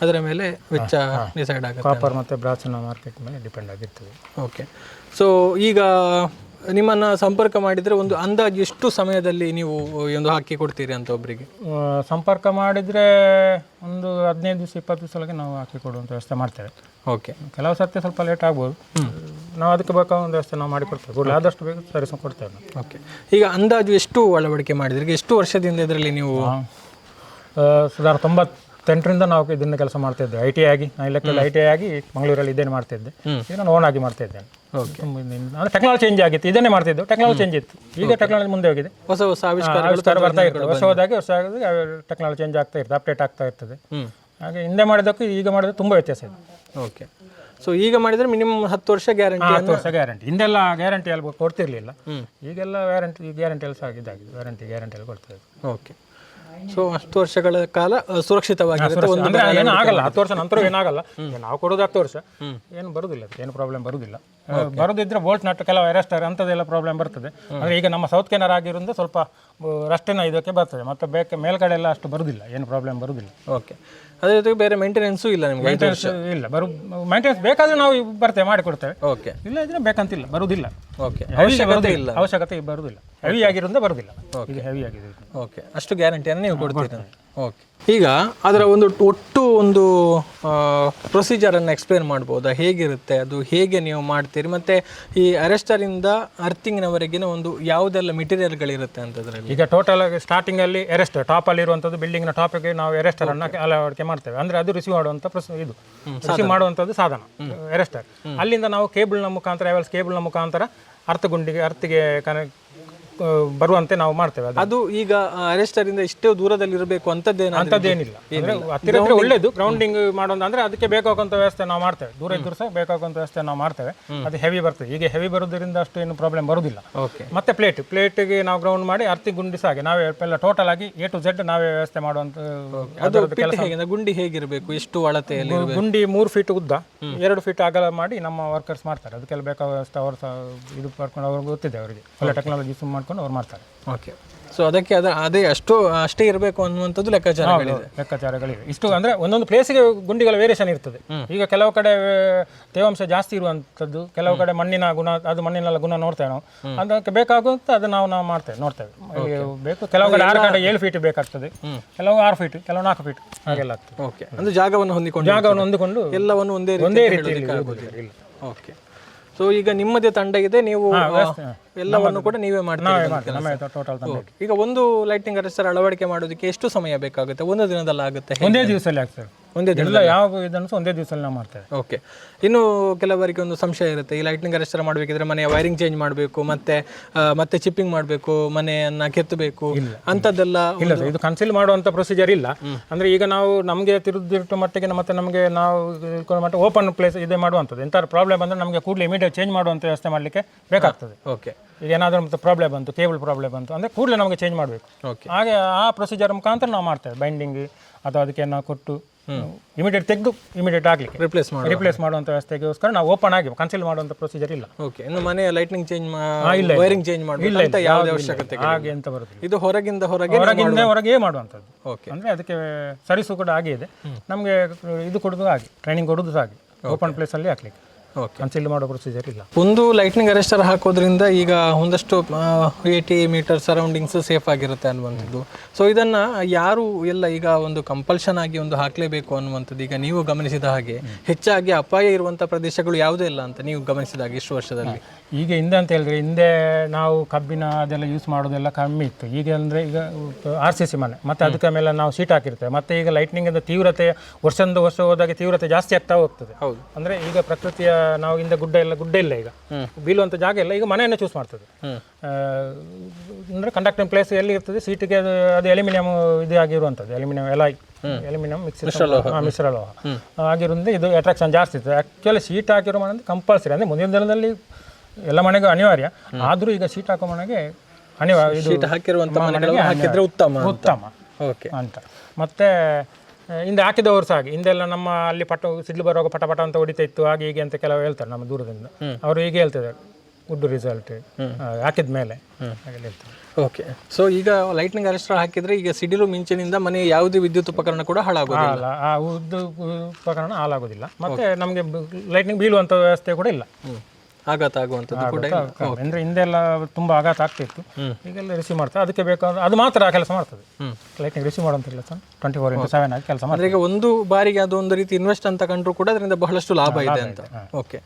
ಅದರ ಮೇಲೆ ವೆಚ್ಚ ಡಿಸೈಡ್ ಆಗುತ್ತೆ ಕಾಪರ್ ಮತ್ತು ಬ್ರಾಸ್ನ ಮಾರ್ಕೆಟ್ ಮೇಲೆ ಡಿಪೆಂಡ್ ಆಗಿರ್ತದೆ. ಓಕೆ ಸೊ ಈಗ ನಿಮ್ಮನ್ನು ಸಂಪರ್ಕ ಮಾಡಿದರೆ ಒಂದು ಅಂದಾಜು ಎಷ್ಟು ಸಮಯದಲ್ಲಿ ನೀವು ಈ ಒಂದು ಹಾಕಿ ಕೊಡ್ತೀರಿ ಅಂತ ಒಬ್ಬರಿಗೆ ಸಂಪರ್ಕ ಮಾಡಿದರೆ ಒಂದು ಹದಿನೈದು ದಿವಸ ಇಪ್ಪತ್ತು ದಿವಸ ಒಳಗೆ ನಾವು ಹಾಕಿ ಕೊಡುವಂಥ ವ್ಯವಸ್ಥೆ ಮಾಡ್ತೇವೆ. ಓಕೆ ಕೆಲವು ಸರ್ತಿ ಸ್ವಲ್ಪ ಲೇಟ್ ಆಗ್ಬೋದು. ನಾವು ಅದಕ್ಕೆ ಬೇಕಾದ ಒಂದು ವ್ಯವಸ್ಥೆ ನಾವು ಮಾಡಿಕೊಡ್ತೇವೆ ಗುಡ್ ಕೂಡಲೇ ಆದಷ್ಟು ಬೇಗ ಸರಿಸ ಕೊಡ್ತೇವೆ ನಾವು. ಓಕೆ ಈಗ ಅಂದಾಜು ಎಷ್ಟು ಅಳವಡಿಕೆ ಮಾಡಿದ್ರಿ? ಎಷ್ಟು ವರ್ಷದಿಂದ ಇದರಲ್ಲಿ ನೀವು ಸುಮಾರು ಸುಮಾರು ತೊಂಬತ್ತೆಂಟರಿಂದ ನಾವು ಇದನ್ನ ಕೆಲಸ ಮಾಡ್ತಾ ಇದ್ದೇವೆ ಐ ಟಿ ಆಗಿ ನಾನು ಲೆಕ್ಕದಲ್ಲಿ ಐ ಟಿ ಆಗಿ ಮಂಗಳೂರಲ್ಲಿ ಇದೇನು ಮಾಡ್ತಾ ಇದ್ದೆ. ಈಗ ನಾನು ಓನ್ ಆಗಿ ಮಾಡ್ತಾ ಇದ್ದೇನೆ. ಅಂದ್ರೆ ಟೆಕ್ನಾಲಜಿ ಚೇಂಜ್ ಆಗಿತ್ತು. ಇದನ್ನೇ ಮಾಡ್ತಿದ್ದೆವು ಟೆಕ್ನಾಲಜಿ ಚೇಂಜ್ ಇತ್ತು. ಈಗ ಟೆಕ್ನಾಲಜಿ ಮುಂದೆ ಹೋಗಿದೆ. ಹೊಸ ಹೊಸ ಆವಿಷ್ಕಾರ ಬರ್ತಾ ಇರ್ತದೆ. ಹೋದಾಗೆ ಆಗೋದು ಟೆಕ್ನಾಲಜಿ ಚೇಂಜ್ ಆಗ್ತಾ ಇರ್ತದೆ ಅಪ್ಡೇಟ್ ಆಗ್ತಾ ಇರ್ತದೆ. ಹಾಗೆ ಹಿಂದೆ ಮಾಡಿದಕ್ಕೂ ಈಗ ಮಾಡಿದ್ರೆ ತುಂಬ ವ್ಯತ್ಯಾಸ ಇದೆ. ಓಕೆ ಸೊ ಈಗ ಮಾಡಿದ್ರೆ ಮಿನಿಮಮ್ ಹತ್ತು ವರ್ಷ ಗ್ಯಾರಂಟಿ ಹತ್ತು ವರ್ಷ ಗ್ಯಾರಂಟಿ ಹಿಂದೆಲ್ಲ ಗ್ಯಾರಂಟಿ ಎಲ್ಲ ಕೊಡ್ತಿರ್ಲಿಲ್ಲ. ಈಗೆಲ್ಲ ವ್ಯಾರಂಟಿ ಗ್ಯಾರಂಟಿ ಎಲ್ಲ ಸಹ ಇದಾಗಿದೆ. ವ್ಯಾರಂಟಿ ಗ್ಯಾರಂಟಿ ಎಲ್ಲ ಕೊಡ್ತದೆ ಓಕೆ ಸೊ ಅಷ್ಟು ವರ್ಷಗಳ ಕಾಲ ಸುರಕ್ಷಿತವಾಗಿರುತ್ತೆ ಒಂದು ಅಂದ್ರೆ ಏನು ಆಗಲ್ಲ ಹತ್ತು ವರ್ಷ ನಂತರ ಏನಾಗಲ್ಲ. ನಾವು ಕೊಡೋದು ಹತ್ತು ವರ್ಷ. ಏನು ಬರುದಿಲ್ಲ ಅದಕ್ಕೆ ಏನು ಪ್ರಾಬ್ಲಮ್ ಬರುದಿಲ್ಲ. ಬರೋದಿದ್ರೆ ಬೋಲ್ಟ್ ನಟ್ಟು ಕೆಲವು ಅರೆಸ್ಟರ್ ಅಂಥದ್ದೆಲ್ಲ ಪ್ರಾಬ್ಲಮ್ ಬರ್ತದೆ. ಅಂದ್ರೆ ಈಗ ನಮ್ಮ ಸೌತ್ ಕೆನರ್ ಆಗಿರೋದ್ರಿಂದ ಸ್ವಲ್ಪ ರಷ್ಟೇನ ಇದಕ್ಕೆ ಬರ್ತದೆ. ಮತ್ತೆ ಬೇಕೆ ಮೇಲ್ಗಡೆ ಎಲ್ಲ ಅಷ್ಟು ಬರುದಿಲ್ಲ ಏನು ಪ್ರಾಬ್ಲಮ್ ಬರುದಿಲ್ಲ. ಓಕೆ ಅದೇ ಜೊತೆಗೆ ಬೇರೆ ಮೇಂಟೆನೆನ್ಸು ಇಲ್ಲ ನಿಮ್ಗೆ ಮೇಂಟೆನೆನ್ಸ್ ಇಲ್ಲ ಬರು ಮೇಂಟೆನೆನ್ಸ್ ಬೇಕಾದ್ರೆ ನಾವು ಬರ್ತೇವೆ ಮಾಡಿಕೊಡ್ತೇವೆ ಓಕೆ ಇಲ್ಲ ಇದ್ರೆ ಬೇಕಂತಿಲ್ಲ ಬರುದಿಲ್ಲ. ಓಕೆ ಅವಶ್ಯಕತೆ ಇಲ್ಲ. ಅವಶ್ಯಕತೆ ಬರುದಿಲ್ಲ. ಹೆವಿ ಆಗಿರೋದ್ರಿಂದ ಬರೋದಿಲ್ಲ. ಹೆವಿ ಆಗಿದೆ. ಓಕೆ ಅಷ್ಟು ಗ್ಯಾರಂಟಿಯನ್ನು ನೀವು ಕೊಡ್ತೀರಾ? ಓಕೆ ಈಗ ಅದರ ಒಂದು ಒಟ್ಟು ಒಂದು ಪ್ರೊಸೀಜರನ್ನು ಎಕ್ಸ್ಪ್ಲೇನ್ ಮಾಡ್ಬೋದಾ? ಹೇಗಿರುತ್ತೆ? ಅದು ಹೇಗೆ ನೀವು ಮಾಡ್ತೀರಿ? ಮತ್ತು ಈ ಅರೆಸ್ಟರಿಂದ ಅರ್ಥಿಂಗ್ನವರೆಗಿನ ಒಂದು ಯಾವುದೆಲ್ಲ ಮೆಟೀರಿಯಲ್ಗಳಿರುತ್ತೆ ಅಂತದ್ರಲ್ಲಿ? ಈಗ ಟೋಟಲ್ ಆಗಿ ಸ್ಟಾರ್ಟಿಂಗ್ ಅಲ್ಲಿ ಎರೆಸ್ಟ್ ಟಾಪ್ ಅಲ್ಲಿ ಇರುವಂತದ್ದು ಬಿಲ್ಡಿಂಗ್ನ ಟಾಪ್ ನಾವು ಅರೆಸ್ಟರ್ ಅನ್ನ ಅಳವಡಿಕೆ ಮಾಡ್ತೇವೆ. ಅಂದ್ರೆ ಅದು ರಿಸೀವ್ ಮಾಡುವಂತ ಪ್ರೊಸ- ಇದು. ರಿಸೀವ್ ಮಾಡುವಂತದ್ದು ಸಾಧನ. ಎರೆಸ್ಟರ್ ಅಲ್ಲಿಂದ ನಾವು ಕೇಬಲ್ನ ಮುಖಾಂತರ ಯಾವ ಕೇಬಲ್ನ ಮುಖಾಂತರ ಅರ್ಥ ಗುಂಡಿಗೆ ಅರ್ಥಿಗೆ ಕನೆಕ್ಟ್ ಬರುವಂತೆ ನಾವು ಮಾಡ್ತೇವೆ ಅದು ಅದು ಈಗ ಅರೆಸ್ಟರ್ ಇಂದ ಇಷ್ಟೇ ದೂರದಲ್ಲಿ ಇರಬೇಕು ಅಂತದ್ದೇನು ಅಂತದ್ದೇನಿಲ್ಲ. ಅಂದ್ರೆ ಹತ್ತಿರ ಒಳ್ಳೇದು. ಗ್ರೌಂಡಿಂಗ್ ಮಾಡೋದು ಅಂದ್ರೆ ಅದಕ್ಕೆ ಬೇಕಾಗುವಂತ ವ್ಯವಸ್ಥೆ ನಾವು ಮಾಡ್ತೇವೆ. ದೂರ ಇದ್ದರೂ ಸಹ ಬೇಕಾಗುವಂತ ವ್ಯವಸ್ಥೆ ನಾವು ಮಾಡ್ತೇವೆ. ಅದು ಹೆವಿ ಬರ್ತದೆ. ಈಗ ಹೆವಿ ಬರೋದ್ರಿಂದ ಅಷ್ಟು ಏನು ಪ್ರಾಬ್ಲಮ್ ಬರೋದಿಲ್ಲ ಓಕೆ ಮತ್ತೆ ಪ್ಲೇಟ್ ಪ್ಲೇಟ್ಗೆ ನಾವು ಗ್ರೌಂಡ್ ಮಾಡಿ ಅರ್ತಿ ಗುಂಡಿ ಸಹ ಹಾಗೆ ನಾವೇ ಎಲ್ಲ ಟೋಟಲ್ ಆಗಿ ಎ ಟು ಝೆಡ್ ನಾವೇ ವ್ಯವಸ್ಥೆ ಮಾಡುವಂತ ಅದು ಕೆಲಸ. ಹೇಗೆ? ಗುಂಡಿ ಹೇಗಿರಬೇಕು? ಎಷ್ಟು ಅಳತೆಯಲ್ಲಿ ಗುಂಡಿ ಮೂರು ಫೀಟ್ ಉದ್ದ. ಎರಡು ಫೀಟ್ ಅಗಲ ಮಾಡಿ ನಮ್ಮ ವರ್ಕರ್ಸ್ ಮಾಡ್ತಾರೆ. ಅದಕ್ಕೆಲ್ಲ ಬೇಕಾದಷ್ಟು ಅವರು ಸಹ ಇದು ಪಡ್ಕೊಂಡು ಅವ್ರಿಗೆ ಗೊತ್ತಿದೆ ಅವರಿಗೆ. ಎಲ್ಲ ಟೆಕ್ನಾಲಜಿ ಯೂಸ್ ಮಾಡ್ಕೊಂಡು ಅವ್ರು ಮಾಡ್ತಾರೆ. ಓಕೆ. ಸೊ ಅದಕ್ಕೆ ಅದ ಅದೇ ಅಷ್ಟು ಅಷ್ಟೇ ಇರಬೇಕು ಅನ್ನುವಂಥದ್ದು ಲೆಕ್ಕಾಚಾರಗಳಿದೆ. ಲೆಕ್ಕಾಚಾರಗಳಿವೆ ಇಷ್ಟು ಅಂದರೆ ಒಂದೊಂದು ಪ್ಲೇಸಿಗೆ ಗುಂಡಿಗಳ ವೇರಿಯೇಷನ್ ಇರ್ತದೆ. ಈಗ ಕೆಲವು ಕಡೆ ತೇವಾಂಶ ಜಾಸ್ತಿ ಇರುವಂಥದ್ದು ಕೆಲವು ಕಡೆ ಮಣ್ಣಿನ ಗುಣ ಅದು ಮಣ್ಣಿನ ಗುಣ ನೋಡ್ತೇವೆ ನಾವು. ಅದಕ್ಕೆ ಬೇಕಾಗುವಂತ ಅದು ನಾವು ನಾವು ಮಾಡ್ತೇವೆ ನೋಡ್ತೇವೆ. ಬೇಕು ಕೆಲವು ಕಡೆ ಆರು ಕಡೆ ಏಳು ಫೀಟ್ ಬೇಕಾಗ್ತದೆ. ಕೆಲವು ಆರು ಫೀಟ್ ಕೆಲವು ನಾಲ್ಕು ಫೀಟ್ ಹಾಗೆಲ್ಲ ಆಗ್ತದೆ. ಓಕೆ. ಅಂದ್ರೆ ಜಾಗವನ್ನು ಹೊಂದಿಕೊಂಡು ಜಾಗವನ್ನು ಹೊಂದಿಕೊಂಡು ಎಲ್ಲವನ್ನು ಒಂದೇ ಒಂದೇ ರೀತಿ ಓಕೆ. ಸೊ ಈಗ ನಿಮ್ಮದೇ ತಂಡ ಇದೆ ನೀವು ಎಲ್ಲವನ್ನು ಕೂಡ ನೀವೇ ಮಾಡ್ತೀರಾ ಟೋಟಲ್ ಈಗ ಒಂದು ಲೈಟಿಂಗ್ ಅರೆಸ್ಟರ್ ಅಳವಡಿಕೆ ಮಾಡೋದಕ್ಕೆ ಎಷ್ಟು ಸಮಯ ಬೇಕಾಗುತ್ತೆ? ಒಂದು ದಿನದಲ್ಲಿ ಆಗುತ್ತೆ ಒಂದೇ ದಿವಸದಲ್ಲಿ ಆಗ್ತದೆ. ಒಂದೇ ಎಲ್ಲ ಯಾವ ಇದನ್ನು ಸಹ ಒಂದೇ ದಿವಸ ನಾವು ಮಾಡ್ತೇವೆ. ಓಕೆ. ಇನ್ನು ಕೆಲವರಿಗೆ ಒಂದು ಸಂಶಯ ಇರುತ್ತೆ. ಈ ಲೈಟ್ನಿಂಗ್ ಅರೆಸ್ಟರ್ ಮಾಡಬೇಕಿದ್ರೆ ಮನೆಯ ವೈರಿಂಗ್ ಚೇಂಜ್ ಮಾಡಬೇಕು ಮತ್ತೆ ಆ, ಮತ್ತೆ ಚಿಪ್ಪಿಂಗ್ ಮಾಡಬೇಕು ಮನೆಯನ್ನು ಕೆತ್ತಬೇಕು ಅಂಥದ್ದೆಲ್ಲ ಇಲ್ಲ ಸರ್ ಇದು ಕನ್ಸಿಲ್ ಮಾಡುವಂಥ ಪ್ರೊಸೀಜರ್ ಇಲ್ಲ. ಅಂದ್ರೆ ಈಗ ನಾವು ನಮಗೆ ತಿರುದಿಟ್ಟು ಮಟ್ಟಿಗೆ ಮತ್ತೆ ನಮಗೆ ನಾವು ಇಳ್ಕೊಳ್ಳೋ ಮಟ್ಟ ಓಪನ್ ಪ್ಲೇಸ್ ಇದೆ ಮಾಡುವಂಥದ್ದು. ಎಂಥ ಪ್ರಾಬ್ಲಮ್ ಅಂದರೆ ನಮಗೆ ಕೂಡಲೇ ಇಮಿಡಿಯೇಟ್ ಚೇಂಜ್ ಮಾಡುವಂಥ ವ್ಯವಸ್ಥೆ ಮಾಡಲಿಕ್ಕೆ ಬೇಕಾಗ್ತದೆ. ಓಕೆ. ಈಗ ಏನಾದರೂ ಮತ್ತೆ ಪ್ರಾಬ್ಲಮ್ ಬಂತು ಕೇಬಲ್ ಪ್ರಾಬ್ಲಮ್ ಬಂತು ಅಂದರೆ ಕೂಡಲೇ ನಮಗೆ ಚೇಂಜ್ ಮಾಡಬೇಕು. ಓಕೆ. ಹಾಗೆ ಆ ಪ್ರೊಸೀಜರ್ ಮುಖಾಂತರ ನಾವು ಮಾಡ್ತೇವೆ. ಬೈಂಡಿಂಗ್ ಅಥವಾ ಅದಕ್ಕೆ ನಾವು ಕೊಟ್ಟು ಇಮಿಡಿಯೇಟ್ ತೆಗೆದು ಇಮಿಡಿಯೇಟ್ ಆಗಲಿ ರಿಪ್ಲೇಸ್ ಮಾಡಿ ರಿಪ್ಲೇಸ್ ಮಾಡುವಂಥ ವ್ಯವಸ್ಥೆಗೋಸ್ಕರ ನಾವು ಓಪನ್ ಆಗಿ ಕನ್ಸಿಲ್ ಮಾಡುವಂಥ ಪ್ರೊಸೀಜರ್ ಇಲ್ಲ. ಓಕೆ ಇನ್ನು ಮನೆಯ ಲೈಟ್ನಿಂಗ್ ಚೇಂಜ್ ಇಲ್ಲ, ವೈರಿಂಗ್ ಚೇಂಜ್ ಮಾಡಬೇಕು ಅಂತ ಯಾವುದೇ ಅವಶ್ಯಕತೆ ಹಾಗೆ ಅಂತ ಬರುತ್ತೆ ಇದು ಹೊರಗಿಂದ ಹೊರಗೆ ಹೊರಗಿಂದ ಹೊರಗೆ ಮಾಡುವಂಥದ್ದು. ಓಕೆ ಅಂದ್ರೆ ಅದಕ್ಕೆ ಸರ್ವಿಸು ಕೂಡ ಹಾಗೆ ಇದೆ. ನಮಗೆ ಇದು ಕೊಡೋದು ಹಾಗೆ. ಟ್ರೈನಿಂಗ್ ಕೊಡೋದು ಆಗಿ ಹಾಗೆ ಓಪನ್ ಪ್ಲೇಸಲ್ಲಿ ಹಾಕ್ಲಿಕ್ಕೆ. ಕನ್ಸಿಲ್ ಮಾಡೋ ಪ್ರೊಸೀಜರ್ ಇಲ್ಲ. ಒಂದು ಲೈಟ್ನಿಂಗ್ ಅರೆಸ್ಟರ್ ಹಾಕೋದ್ರಿಂದ ಈಗ ಒಂದಷ್ಟು ಏಯ್ಟಿ ಮೀಟರ್ ಸರೌಂಡಿಂಗ್ಸ್ ಸೇಫ್ ಆಗಿರುತ್ತೆ ಅನ್ನುವಂಥದ್ದು. ಸೊ ಇದನ್ನ ಯಾರು ಎಲ್ಲ ಈಗ ಒಂದು ಕಂಪಲ್ಷನ್ ಆಗಿ ಒಂದು ಹಾಕಲೇಬೇಕು ಅನ್ನುವಂಥದ್ದು ಈಗ ನೀವು ಗಮನಿಸಿದ ಹಾಗೆ ಹೆಚ್ಚಾಗಿ ಅಪಾಯ ಇರುವಂಥ ಪ್ರದೇಶಗಳು ಯಾವುದೇ ಇಲ್ಲ ಅಂತ ನೀವು ಗಮನಿಸಿದ ಹಾಗೆ ಇಷ್ಟು ವರ್ಷದಲ್ಲಿ. ಈಗ ಹಿಂದೆ ಅಂತ ಹೇಳಿದ್ರೆ ಹಿಂದೆ ನಾವು ಕಬ್ಬಿನ ಅದೆಲ್ಲ ಯೂಸ್ ಮಾಡೋದೆಲ್ಲ ಕಮ್ಮಿ ಇತ್ತು. ಈಗ ಅಂದರೆ ಈಗ ಆರ್ ಸಿ ಸಿ ಮನೆ. ಮತ್ತೆ ಅದಕ್ಕೆ ಮೇಲೆ ನಾವು ಸೀಟ್ ಹಾಕಿರ್ತೇವೆ. ಮತ್ತೆ ಈಗ ಲೈಟ್ನಿಂಗ್ ತೀವ್ರತೆ ವರ್ಷದಿಂದ ವರ್ಷ ಹೋದಾಗ ತೀವ್ರತೆ ಜಾಸ್ತಿ ಆಗ್ತಾ ಹೋಗ್ತದೆ. ಹೌದು. ಅಂದ್ರೆ ಈಗ ಪ್ರಕೃತಿಯ ನಾವು ಹಿಂದೆ ಗುಡ್ಡ ಇಲ್ಲ ಗುಡ್ಡ ಇಲ್ಲ ಈಗ. ಬೀಳುವಂಥ ಜಾಗ ಇಲ್ಲ. ಈಗ ಮನೆಯನ್ನೇ ಚೂಸ್ ಮಾಡ್ತದೆ. ಅಂದರೆ ಕಂಡಕ್ಟಿಂಗ್ ಪ್ಲೇಸ್ ಎಲ್ಲಿ ಇರ್ತದೆ? ಸೀಟಿಗೆ ಅದು ಅದು ಅಲ್ಯೂಮಿನಿಯಂ ಇದು ಆಗಿರುವಂಥದ್ದು ಅಲ್ಯೂಮಿನಿಯಂ ಎಲ್ಲ ಅಲ್ಯೂಮಿನಿಯಂ ಮಿಕ್ಸ್ ಮಿಶ್ರಲೋಹ ಆಗಿರೋದ್ರಿಂದ ಇದು ಅಟ್ರಾಕ್ಷನ್ ಜಾಸ್ತಿ ಇತ್ತು ಆ್ಯಕ್ಚುಲಿ ಸೀಟ್ ಹಾಕಿರೋ ಮನೆ ಅಂದ್ರೆ ಕಂಪಲ್ಸರಿ ಅಂದರೆ ಮುಂದಿನ ದಿನದಲ್ಲಿ ಎಲ್ಲ ಮನೆಗೂ ಅನಿವಾರ್ಯ. ಆದರೂ ಈಗ ಸೀಟ್ ಹಾಕೋ ಮನೆಗೆ ಅನಿವಾರ್ಯ. ಇದು ಹಾಕಿರುವಂಥ ಹಾಕಿದ್ರೆ ಉತ್ತಮ ಉತ್ತಮ. ಓಕೆ ಅಂತ. ಮತ್ತೆ ಹಿಂದೆ ಹಾಕಿದವರು ಸಹ ಹಾಗೆ. ಹಿಂದೆಲ್ಲ ನಮ್ಮ ಅಲ್ಲಿ ಪಟ ಸಿಡ್ಲು ಬರುವಾಗ ಪಟ ಪಟ ಅಂತ ಹೊಡಿತಾ ಇತ್ತು. ಹಾಗೆ ಹೀಗೆ ಅಂತ ಕೆಲವು ಹೇಳ್ತಾರೆ ನಮ್ಮ ದೂರದಿಂದ. ಅವರು ಹೀಗೆ ಹೇಳ್ತಿದ್ದಾರೆ. Good result. ಹಾಕಿದ ಮೇಲೆ. ಓಕೆ. ಸೊ ಈಗ ಲೈಟ್ನಿಂಗ್ ಅರೆಸ್ಟರ್ ಹಾಕಿದ್ರೆ ಈಗ ಸಿಡಿಲು ಮಿಂಚಿನಿಂದ ಮನೆ ಯಾವುದೇ ವಿದ್ಯುತ್ ಉಪಕರಣ ಕೂಡ ಹಾಳಾಗೋದಿಲ್ಲ. ಆ ಉದ್ದ ಉಪಕರಣ ಹಾಳಾಗೋದಿಲ್ಲ. ಮತ್ತೆ ನಮಗೆ ಲೈಟ್ನಿಂಗ್ ಬೀಳುವಂಥ ವ್ಯವಸ್ಥೆ ಕೂಡ ಇಲ್ಲ. ಆಘಾತ ಆಗುವಂಥದ್ದು ಕೂಡ ಕಮ್ಮಿ. ಅಂದ್ರೆ ಹಿಂದೆಲ್ಲ ತುಂಬಾ ಆಘಾತ ಆಗ್ತಿತ್ತು. ಈಗೆಲ್ಲ ರಿಸೀವ್ ಮಾಡ್ತಾರೆ. ಅದಕ್ಕೆ ಬೇಕಾದ್ರೆ ಅದು ಮಾತ್ರ ಆ ಕೆಲಸ ಮಾಡ್ತದೆ. ಲೈಟಿಂಗ್ ರಿಸೀವ್ ಮಾಡುವಂತ ಕೆಲಸ ಟ್ವೆಂಟಿ ಫೋರ್ ಇಂಟು ಸೆವೆನ್ ಆಗಿ ಕೆಲಸ ಅಂದ್ರೆ ಈಗ ಒಂದು ಬಾರಿಗೆ ಅದು ಒಂದು ರೀತಿ ಇನ್ವೆಸ್ಟ್ ಅಂತ ಕಂಡ್ರು ಕೂಡ ಅದರಿಂದ ಬಹಳಷ್ಟು ಲಾಭ ಇದೆ ಅಂತ. ಓಕೆ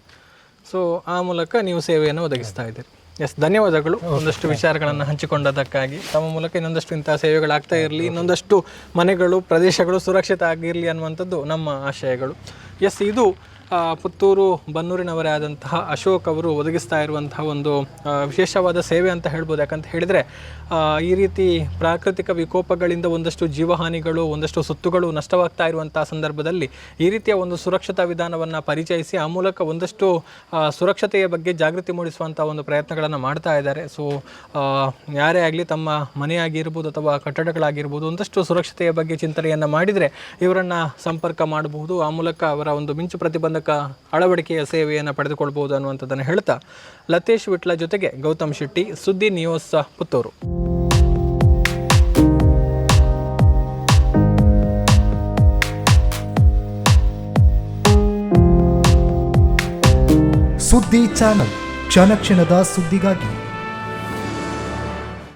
ಸೊ ಆ ಮೂಲಕ ನೀವು ಸೇವೆಯನ್ನು ಒದಗಿಸ್ತಾ ಇದ್ದೀರಿ. ಎಸ್ ಧನ್ಯವಾದಗಳು. ಒಂದಷ್ಟು ವಿಚಾರಗಳನ್ನು ಹಂಚಿಕೊಂಡದಕ್ಕಾಗಿ. ತಮ್ಮ ಮೂಲಕ ಇನ್ನೊಂದಷ್ಟು ಇಂತಹ ಸೇವೆಗಳಾಗ್ತಾ ಇರಲಿ ಇನ್ನೊಂದಷ್ಟು ಮನೆಗಳು ಪ್ರದೇಶಗಳು ಸುರಕ್ಷಿತ ಆಗಿರಲಿ ಅನ್ನುವಂಥದ್ದು ನಮ್ಮ ಆಶಯಗಳು. ಎಸ್ ಇದು ಪುತ್ತೂರು ಬನ್ನೂರಿನವರೇ ಆದಂತಹ ಅಶೋಕ್ ಅವರು ಒದಗಿಸ್ತಾ ಇರುವಂತಹ ಒಂದು ವಿಶೇಷವಾದ ಸೇವೆ ಅಂತ ಹೇಳ್ಬೋದು. ಯಾಕಂತ ಹೇಳಿದರೆ ಈ ರೀತಿ ಪ್ರಾಕೃತಿಕ ವಿಕೋಪಗಳಿಂದ ಒಂದಷ್ಟು ಜೀವಹಾನಿಗಳು, ಒಂದಷ್ಟು ಸುತ್ತುಗಳು ನಷ್ಟವಾಗ್ತಾ ಇರುವಂತಹ ಸಂದರ್ಭದಲ್ಲಿ ಈ ರೀತಿಯ ಒಂದು ಸುರಕ್ಷತಾ ವಿಧಾನವನ್ನು ಪರಿಚಯಿಸಿ ಆ ಮೂಲಕ ಒಂದಷ್ಟು ಸುರಕ್ಷತೆಯ ಬಗ್ಗೆ ಜಾಗೃತಿ ಮೂಡಿಸುವಂಥ ಒಂದು ಪ್ರಯತ್ನಗಳನ್ನು ಮಾಡ್ತಾ ಇದ್ದಾರೆ. ಸೊ ಯಾರೇ ಆಗಲಿ ತಮ್ಮ ಮನೆಯಾಗಿರ್ಬೋದು ಅಥವಾ ಕಟ್ಟಡಗಳಾಗಿರ್ಬೋದು, ಒಂದಷ್ಟು ಸುರಕ್ಷತೆಯ ಬಗ್ಗೆ ಚಿಂತನೆಯನ್ನು ಮಾಡಿದರೆ ಇವರನ್ನು ಸಂಪರ್ಕ ಮಾಡಬಹುದು. ಆ ಮೂಲಕ ಅವರ ಒಂದು ಮಿಂಚು ಪ್ರತಿಬಂಧಕ ಅಳವಡಿಕೆಯ ಸೇವೆಯನ್ನು ಪಡೆದುಕೊಳ್ಬಹುದು ಅನ್ನುವಂಥದ್ದನ್ನು ಹೇಳ್ತಾ ಲತೇಶ್ ವಿಟ್ಲ ಜೊತೆಗೆ ಗೌತಮ್ ಶೆಟ್ಟಿ ಸುದ್ದಿ ನ್ಯೂಸ್ ಪುತ್ತೂರು. ಸುದ್ದಿ ಚಾನಲ್, ಕ್ಷಣ ಕ್ಷಣದ ಸುದ್ದಿಗಾಗಿ